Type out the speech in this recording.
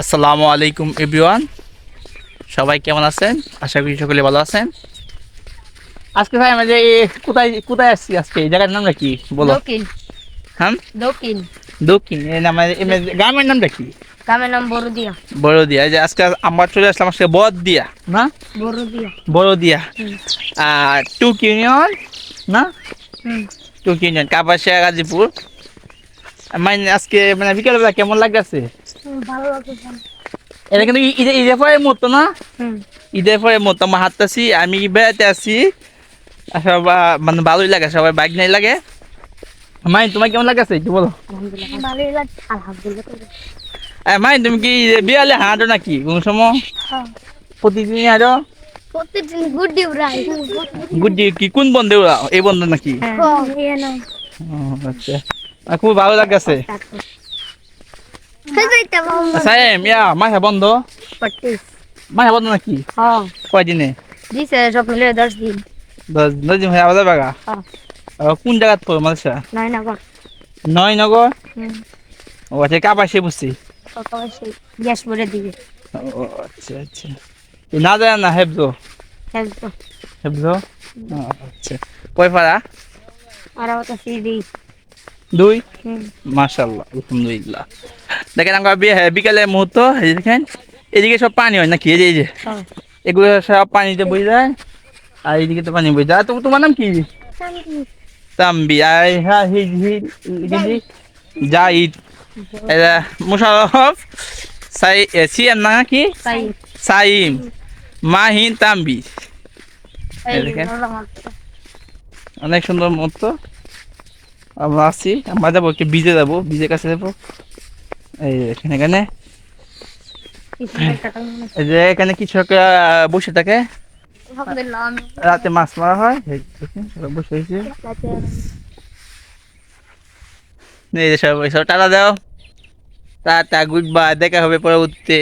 আসসালামু আলাইকুম এভরিওয়ান। সবাই কেমন আছেন? আশা করি সকলে ভালো আছেন। আজকে ভাই আমরা যে কোথায় কোথায় আসছি আজকে? এই জায়গার নামটা কি? বলো। হ্যাঁ? দক্ষিণ। দক্ষিণ এর নাম গ্রামের নামটা কি? গ্রামের নাম বড়দিয়া। বড়দিয়া যে আজকে আমরা চলে আসলাম আজকে বদ দিয়া না? বড়দিয়া। বড়দিয়া। আর টুক ইউনিয়ন না? টুক ইউনিয়ন কাপাসিয়া গাজীপুর। মানে আজকে মানে বিকেলবেলা কেমন লাগতেছে? লাগছে এটা কিন্তু ঈদে ঈদের পরে মতো না? ঈদের পরে মতো। আমার হাঁটতেছি আমি বেড়াতে আসি বা- মানে ভালোই লাগে সবাই বাইক নাই লাগে। মাই তোমার কেমন লাগছে একটু বলো। মাই তুমি কি বিয়ালে হাঁটো নাকি? কোন সময়? হ্যাঁ প্রতিদিন হাঁটো গুড্ডি কি? কোন বন্ধে ওরা এই বন্ধ নাকি? আচ্ছা। খুব ভালো লাগছে সাহেব ইয়া মাথা বন্ধ? মাথা বন্ধ নাকি? হ্যাঁ। কয়দিনে দিছে সব মিলে দশ দিন। দশ দশ দিন আবার বাগা কোন জায়গাত পড়ো মালসা নাই না বা নয় নগর? হুম। ও আচ্ছা কাপাসে বুঝছি গ্যাস ভরে দিবে ও আচ্ছা আচ্ছা। না যায় না হেবজো একদম হেবজো আচ্ছা। কয় পারা আর ওটা সিডি। দুই? আলহামদুলিল্লাহ। দেখেন আমরা হ্যাঁ, বিকালের মুহূর্ত দেখেন এদিকে সব পানি হয় নাকি? এই যে এই যে। সব এগুলো সব পানিতে বই যায় আর এইদিকে তো পানি বই যায়। তো- তোমার নাম কি? তাম্বি। আর হ্যাঁ এরা মুশারফ সাই সিএম না কি? সাইম। মাহিন তাম্বি। দেখেন। অনেক সুন্দর মুহূর্ত। আমরা আছি আমরা যাব একটু বিজে যাব বিজের কাছে যাব। এই যে এখানে এখানে। এই যে এখানে কিছু বসে থাকে। রাতে মাছ মারা হয়। বসে হয়েছে এই যে সব টাটা দাও। টাটা গুড বাই দেখা হবে পরবর্তীতে।